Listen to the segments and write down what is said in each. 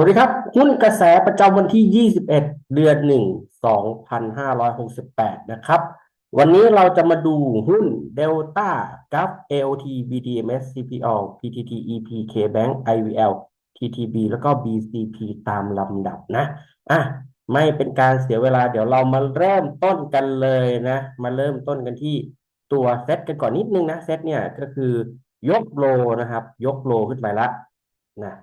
วัสดีครับหุ้นกระแสประจำวันที่ 21 เดือน 1 2568 นะครับ วันนี้เราจะมาดูหุ้น Delta g a f AOT BDMs CPO PTT EP KBank IVL TTB แล้วก็ BCP ตามลำดับนะอะไม่เป็นการเสียเวลาเดี๋ยวเรามาเริ่มต้นกันเลยนะ มาเริ่มต้นกันที่ตัวเซตกันก่อนนิดนึงนะเซตเนี่ยก็คือยกโลนะครับ ยกโลขึ้นไปละนะ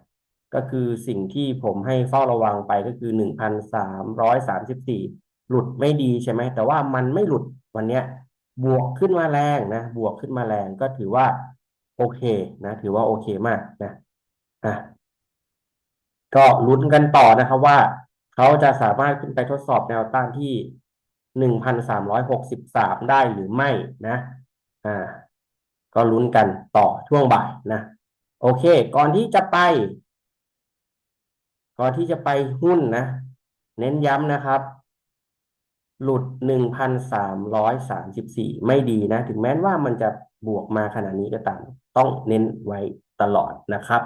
ก็คือสิ่งที่ผมให้เฝ้าระวังไปก็คือหนึ่งพันสามร้อยสามสิบสี่หลุดไม่ดีใช่ไหม แต่ว่ามันไม่หลุดวันเนี้ย บวกขึ้นมาแรงนะ บวกขึ้นมาแรงก็ถือว่า โอเคนะ ถือว่าโอเคมากนะอะก็ลุ้นกันต่อนะครับว่าเขาจะสามารถขึ้นไปทดสอบแนวต้านที่หนึ่งพันสามร้อยหกสิบสามได้หรือไม่นะ อ่า ก็ลุ้นกันต่อช่วงบ่ายนะ โอเค ก่อนที่จะไป ก่อนที่จะไปหุ้นนะ เน้นย้ำนะครับ หลุดหนึ่งพันสามร้อยสามสิบสี่ไม่ดีนะ ถึงแม้ว่ามันจะบวกมาขนาดนี้ก็ตาม ต้องเน้นไว้ตลอดนะครับ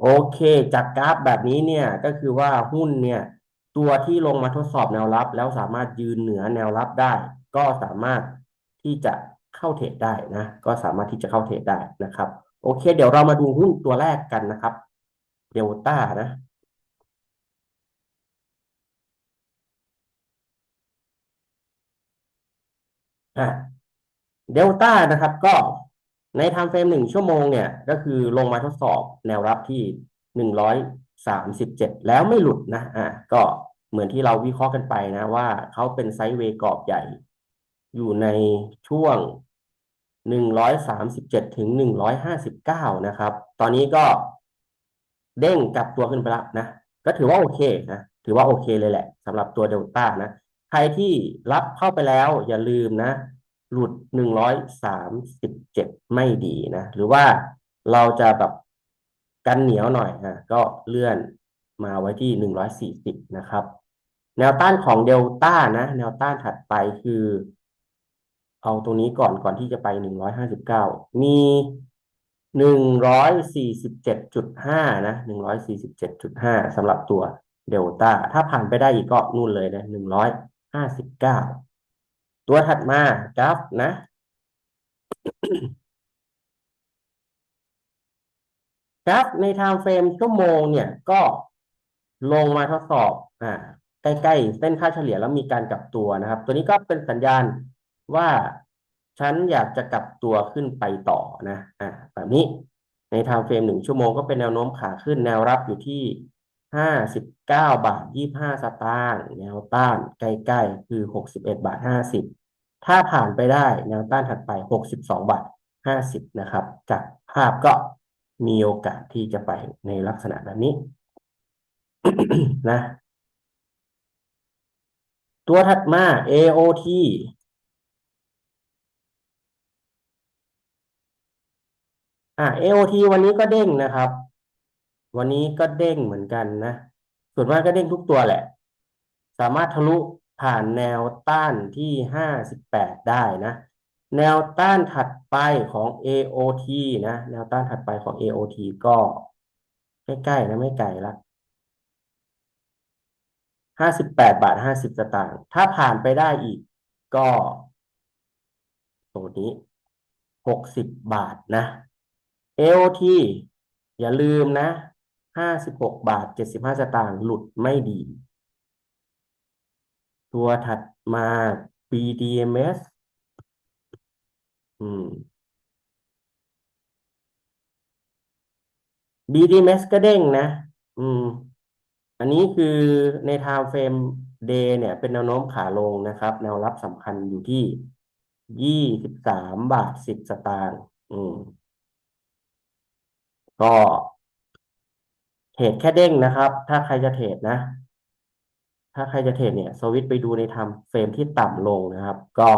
โอเค จากกราฟแบบนี้เนี่ยก็คือว่าหุ้นเนี่ย ตัวที่ลงมาทดสอบแนวรับ แล้วสามารถยืนเหนือแนวรับได้ ก็สามารถที่จะเข้าเทรดได้นะ ก็สามารถที่จะเข้าเทรดได้นะครับ โอเค เดี๋ยวเรามาดูหุ้นตัวแรกกันนะครับเดลต้านะ อะเดลต้านะครับ ก็ในไทม์เฟรมหนึ่งชั่วโมงเนี่ย ก็คือลงมาทดสอบแนวรับที่หนึ่งร้อยสามสิบเจ็ดแล้วไม่หลุดนะอะก็เหมือนที่เราวิเคราะห์กันไปนะว่าเขาเป็นไซด์เวย์กรอบใหญ่ อยู่ในช่วงหนึ่งร้อยสามสิบเจ็ดถึงหนึ่งร้อยห้าสิบเก้านะครับ ตอนนี้ก็เด้งกลับตัวขึ้นไปล้วนะ ก็ถือว่าโอเคนะ ถือว่าโอเคเลยแหละสำหรับตัวเดลต้านะ รที่รับเข้าไปแล้วอย่าลืมนะ หลุดหนึ่งร้อยสามสิบเจ็ดไม่ดีนะ หรือว่าเราจะแบบกันเหนียวหน่อยนะก็เลื่อนมาไว้ที่หนึ่งร้อยสี่สิบนะครับ แนวต้านของเดลต้านะ แนวต้านถัดไปคือ เอาตรงนี้ก่อนก่อนที่จะไปหนึ่งร้อยห้าสิบเก้ามีหนึ่งร้อยสี่สิบเจ็ดจุดห้านะหนึ่งร้อยสี่สิบเจ็ดจุดห้าสำหรับตัวเดลต้า ถ้าผ่านไปได้อีกก็นู่นเลยนะหนึ่งร้อย ห้าสิบเก้าตัวถัดมากราฟนะกราฟในไทม์เฟรมชั่วโมงเนี่ยก็ลงมาทดสอบอ่าใกล้ๆเส้นค่าเฉลี่ยแล้วมีการกลับตัวนะครับ ตัวนี้ก็เป็นสัญญาณว่าฉันอยากจะกลับตัวขึ้นไปต่อนะอ่าแบบนี้ในไทม์เฟรมหนึ่งชั่วโมงก็เป็นแนวโน้มขาขึ้นแนวรับอยู่ที่ ห้าสิบเก้าบาทยี่ห้าสตางค์แนวต้านใกล้ๆคือหกสิบเอ็ดบาทห้าสิบถ้าผ่านไปได้แนวต้านถัดไปหกสิบสองบาทห้าสิบนะครับ จากภาพก็มีโอกาสที่จะไปในลักษณะแบบนี้นะ ตัวถัดมา AOT อ่า AOT วันนี้ก็เด้งนะครับ วันนี้ก็เด้งเหมือนกันนะ ส่วนมากก็เด้งทุกตัวแหละ สามารถทะลุผ่านแนวต้านที่ห้าสิบแปดได้นะ แนวต้านถัดไปของ AOT นะ แนวต้านถัดไปของ AOT ก็ใกล้ๆนะไม่ไกลละห้าสิบแปดบาทห้าสิบสตางค์ถ้าผ่านไปได้อีกก็ตัวนี้หกสิบบาทนะ AOT อย่าลืมนะ ห้าสิบหกบาทเจ็ดสิบห้าสตางค์หลุดไม่ดี ตัวถัดมา BDMs อืม BDMs ก็เด้งนะ อืม อันนี้คือใน time frame day เนี่ย เป็นแนวโน้มขาลงนะครับ แนวรับสำคัญอยู่ที่ยี่สิบสามบาทสิบสตางค์อืม ก็ เทรดแค่เด้งนะครับ ถ้าใครจะเทรดนะ ถ้าใครจะเทรดเนี่ย สวิตไปดูในทม์เฟรมที่ต่ำลงนะครับ ก็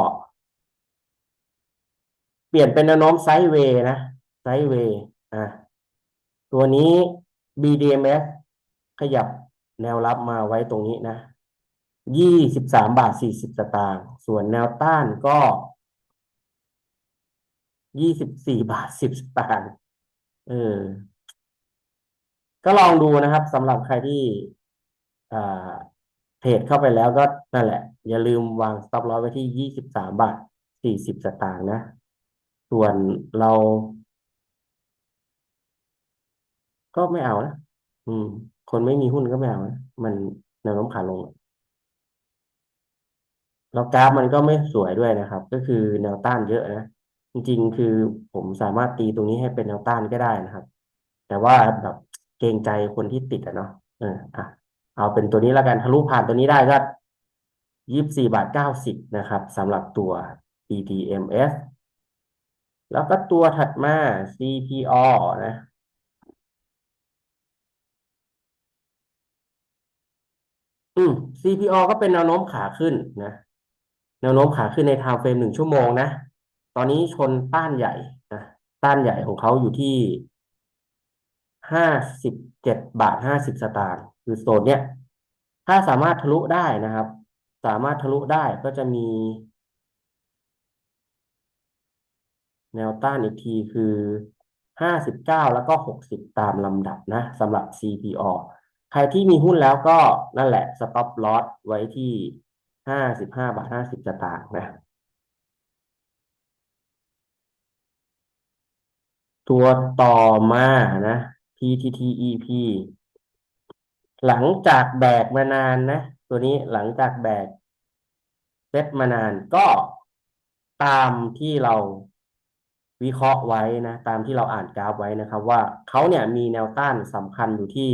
เปลี่ยนเป็นแนวโน้มไซด์เวย์นะไซด์เวย์อะตัวนี้ BDMs ขยับแนวรับมาไว้ตรงนี้นะยี่สิบสามบาทสี่สิบสตางค์ส่วนแนวต้านก็ยี่สิบสี่บาทสิบสตางค์เออ ก็ลองดูนะครับสำหรับใครที่อ่าเทรดเข้าไปแล้วก็นั่นแหละ อย่าลืมวาง stop loss ไว้ที่ยี่สิบสามบาทสี่สิบสตางค์นะ ส่วนเรา ก็ไม่เอานะอืม คนไม่มีหุ้นก็ไม่เอานะมันแนวโน้มขาลงแล้วกราฟมันก็ไม่สวยด้วยนะครับ ก็คือแนวต้านเยอะนะจริงๆ คือผมสามารถตีตรงนี้ให้เป็นแนวต้านก็ได้นะครับ แต่ว่าแบบ เกรงใจคนที่ติดอะเนาะเอออะเอาเป็นตัวนี้แล้วกันทะลุผ่านตัวนี้ได้ก็ยี่สิบสี่บาทเก้าสิบนะครับสำหรับตัว ETMF แล้วก็ตัวถัดมา CPO นะ อืม CPO ก็เป็นแนวโน้มขาขึ้นนะ แนวโน้มขาขึ้นในไทม์เฟรมหนึ่งชั่วโมงนะ ตอนนี้ชนต้านใหญ่นะ ต้านใหญ่ของเขาอยู่ที่ ห้าสิบเจ็ดบาทห้าสิบสตางค์คือโซนเนี้ยถ้าสามารถทะลุได้นะครับ สามารถทะลุได้ก็จะมี แนวต้านอีกทีคือห้าสิบเก้าแล้วก็หกสิบตามลำดับนะสำหรับ CPO ใครที่มีหุ้นแล้วก็นั่นแหละ stop loss ไว้ที่ห้าสิบห้าบาทห้าสิบสตางค์นะตัวต่อมานะ PTTEP หลังจากแบกมานานนะ ตัวนี้หลังจากแบกเซตมานานก็ตามที่เราวิเคราะห์ไว้นะ ตามที่เราอ่านกราฟไว้นะครับ ว่าเขาเนี่ยมีแนวต้านสำคัญอยู่ที่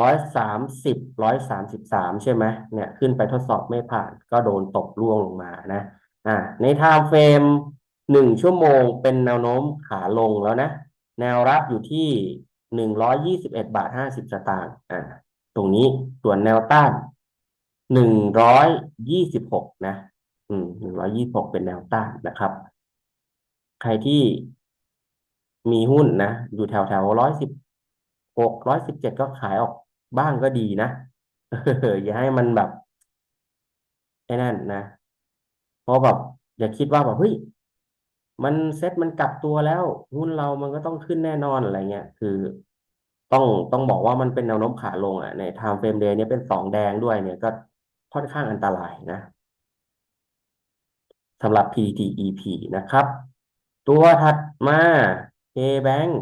ร้อยสามสิบร้อยสามสิบสามใช่ไหมเนี่ยขึ้นไปทดสอบไม่ผ่านก็โดนตกร่วงลงมานะอ่าในไทม์เฟรมหนึ่งชั่วโมงเป็นแนวโน้มขาลงแล้วนะ แนวรับอยู่ที่ หนึ่งร้อยยี่สิบเอ็ดบาทห้าสิบสตางค์อ่าตรงนี้ส่วนแนวต้านหนึ่งร้อยยี่สิบหกนะ อืมหนึ่งร้อยยี่สิบหกเป็นแนวต้านนะครับ ใครที่มีหุ้นนะ อยู่แถวแถวร้อยสิบหกร้อยสิบเจ็ดก็ขายออกบ้างก็ดีนะอย่าให้มันแบบไอ้นั่นนะเพราะแบบอย่าคิดว่าแบบเฮ้ย มันเซ็ตมันกลับตัวแล้ว หุ้นเรามันก็ต้องขึ้นแน่นอนอะไรเงี้ยคือต้องต้องบอกว่ามันเป็นแนวโน้มขาลงอะในไทม์เฟรมเดย์นี้เป็นสองแดงด้วยเนี่ยก็ค่อนข้างอันตรายนะสำหรับ PTEP นะครับ ตัวถัดมา KBank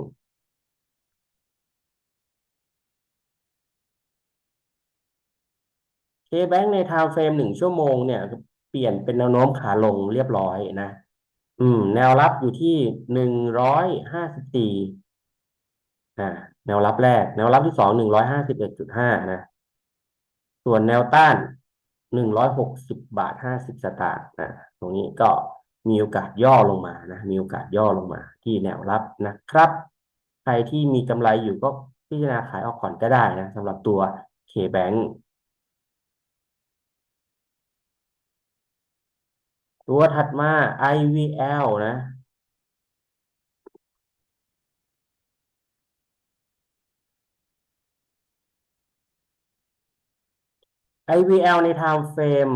KBank ในไทม์เฟรมหนึ่งชั่วโมงเนี่ย เปลี่ยนเป็นแนวโน้มขาลงเรียบร้อยนะ อืม แนวรับอยู่ที่หนึ่งร้อยห้าสิบสี่อ่า แนวรับแรก แนวรับที่สองหนึ่งร้อยห้าสิบเอ็ดจุดห้านะ ส่วนแนวต้านหนึ่งร้อยหกสิบบาทห้าสิบสตางค์นะตรงนี้ก็มีโอกาสย่อลงมานะ มีโอกาสย่อลงมา ที่แนวรับนะครับ ใครที่มีกำไรอยู่ก็พิจารณาขายออกก่อนก็ได้นะสำหรับตัว KBank ตัวถัดมา IVL นะ IVL ในไทม์เฟรม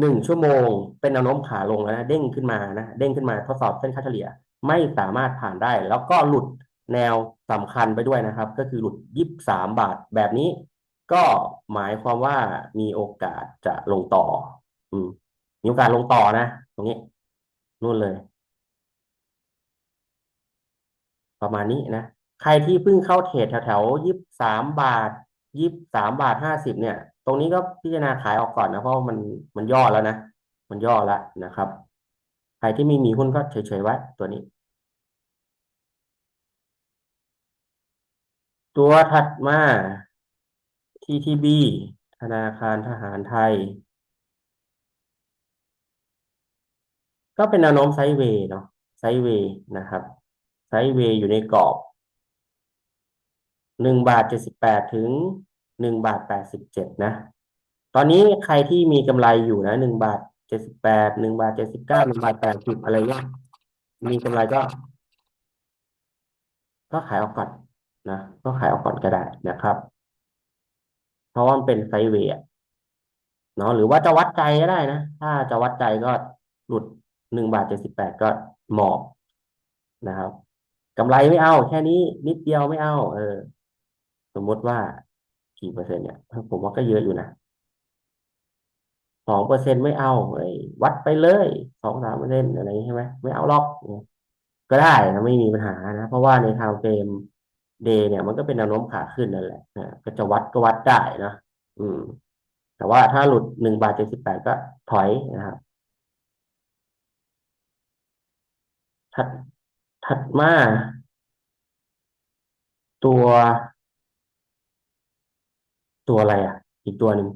หนึ่งชั่วโมง เป็นแนวโน้มขาลงแล้วนะ เด้งขึ้นมานะ เด้งขึ้นมาทดสอบเส้นค่าเฉลี่ย ไม่สามารถผ่านได้ แล้วก็หลุดแนวสำคัญไปด้วยนะครับ ก็คือหลุดยี่สิบสามบาทแบบนี้ ก็หมายความว่ามีโอกาสจะลงต่อ อืม มีโอกาสลงต่อนะ ตรงนี้นู่นเลย ประมาณนี้นะ ใครที่เพิ่งเข้าเทรดแถวๆยี่สิบสามบาทยี่สิบสามบาทห้าสิบเนี่ย ตรงนี้ก็พิจารณาขายออกก่อนนะเพราะมันมันย่อแล้วนะ มันย่อแล้วนะครับ ใครที่ไม่มีหุ้นก็เฉยๆไว้ตัวนี้ ตัวถัดมา TTB ธนาคารทหารไทย ก็เป็นแนวโน้มไซด์เวย์เนาะไซด์เวย์นะครับ ไซด์เวย์อยู่ในกรอบหนึ่งบาทเจ็ดสิบแปดถึงหนึ่งบาทแปดสิบเจ็ดนะ ตอนนี้ใครที่มีกำไรอยู่นะหนึ่งบาทเจ็ดสิบแปดหนึ่งบาทเจ็ดสิบเก้าหนึ่งบาทแปดสิบอะไรเงี้ยมีกำไรก็ ก็ขายออกก่อนนะก็ขายออกก่อนก็ได้นะครับ เพราะว่ามันเป็นไซด์เวย์เนาะหรือว่าจะวัดใจก็ได้นะ ถ้าจะวัดใจก็หลุด หนึ่งบาทเจ็ดสิบแปดก็หมอบนะครับกำไรไม่เอาแค่นี้นิดเดียวไม่เอา เออ สมมติว่ากี่เปอร์เซ็นต์เนี่ย ผมว่าก็เยอะอยู่นะสองเปอร์เซ็นต์ไม่เอาเอ้วัดไปเลยสองสามเปอร์เซ็นต์อะไรอย่างนี้ใช่ไหมไม่เอาหรอก ก็ได้นะไม่มีปัญหานะ เพราะว่าในทม์เฟรมเดย์เนี่ย มันก็เป็นแนวโน้มขาขึ้นนั่นแหละนะก็จะวัดก็วัดได้นะอืม แต่ว่าถ้าหลุดหนึ่งบาทเจ็ดสิบแปดก็ถอยนะครับ ถัดถัดมา ตัว ตัวอะไรอะ อีกตัวหนึ่ง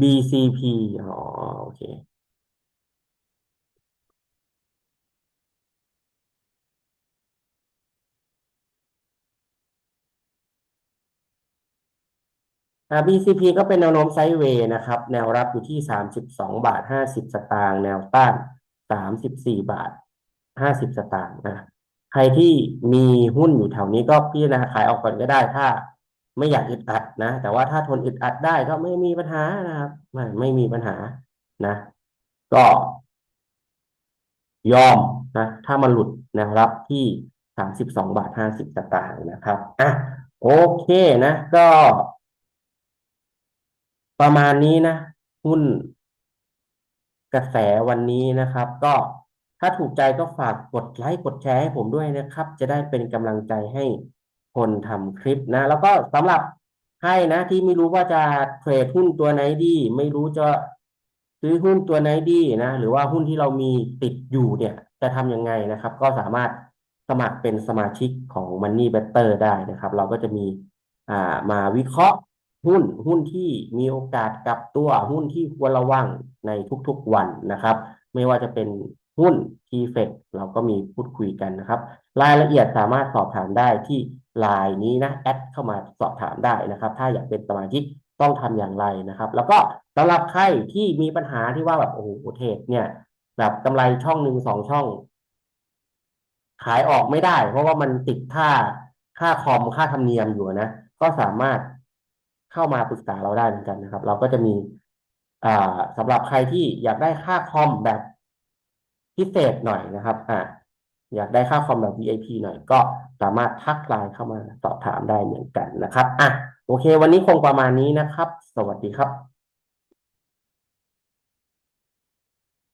BCP อ๋อ โอเค อ่า BCP ก็เป็นแนวโน้มไซด์เวย์นะครับ แนวรับอยู่ที่สามสิบสองบาทห้าสิบสตางค์แนวต้านสามสิบสี่บาทห้าสิบสตางค์นะใครที่มีหุ้นอยู่แถวนี้ก็พี่นะขายออกก่อนก็ได้ถ้า ไม่อยากอึดอัดนะ แต่ว่าถ้าทนอึดอัดได้ก็ไม่มีปัญหานะครับไม่ไม่มีปัญหานะ ก็ ยอมนะ ถ้ามันหลุดแนวรับที่สามสิบสองบาทห้าสิบสตางค์นะครับอะโอเคนะ ก็ ประมาณนี้นะ หุ้นกระแสวันนี้นะครับ ก็ถ้าถูกใจก็ฝากกดไลค์กดแชร์ให้ผมด้วยนะครับ จะได้เป็นกำลังใจให้คนทำคลิปนะ แล้วก็สำหรับให้นะที่ไม่รู้ว่าจะเทรดหุ้นตัวไหนดี ไม่รู้จะซื้อหุ้นตัวไหนดีนะหรือว่าหุ้นที่เรามีติดอยู่เนี่ย จะทำยังไงนะครับ ก็สามารถสมัครเป็นสมาชิกของ Money Better ได้นะครับ เราก็จะมีอ่ามาวิเคราะห์ หุ้นหุ้นที่มีโอกาสกลับตัวหุ้นที่ควรระวังในทุกๆวันนะครับ ไม่ว่าจะเป็นหุ้น t f e c เราก็มีพูดคุยกันนะครับ รายละเอียดสามารถสอบถามได้ที่ไลน์นี้นะแอดเข้ามาสอบถามได้นะครับ ถ้าอยากเป็นสมาชิกต้องทำอย่างไรนะครับ แล้วก็สำหรับใครที่มีปัญหาที่ว่าแบบโอ้โหเทรดเนี่ย แบบกำไรช่องหนึ่งสองช่อง ขายออกไม่ได้ เพราะว่ามันติดค่าค่าคอมค่าธรรมเนียมอยู่นะ ก็สามารถ เข้ามาปรึกษาเราได้เหมือนกันนะครับ เราก็จะมีอ่าสำหรับใครที่อยากได้ค่าคอมแบบพิเศษหน่อยนะครับ อ่าอยากได้ค่าคอมแบบ VIP หน่อยก็สามารถทักไลน์เข้ามาสอบถามได้เหมือนกันนะครับ อะ โอเค วันนี้คงประมาณนี้นะครับ สวัสดีครับ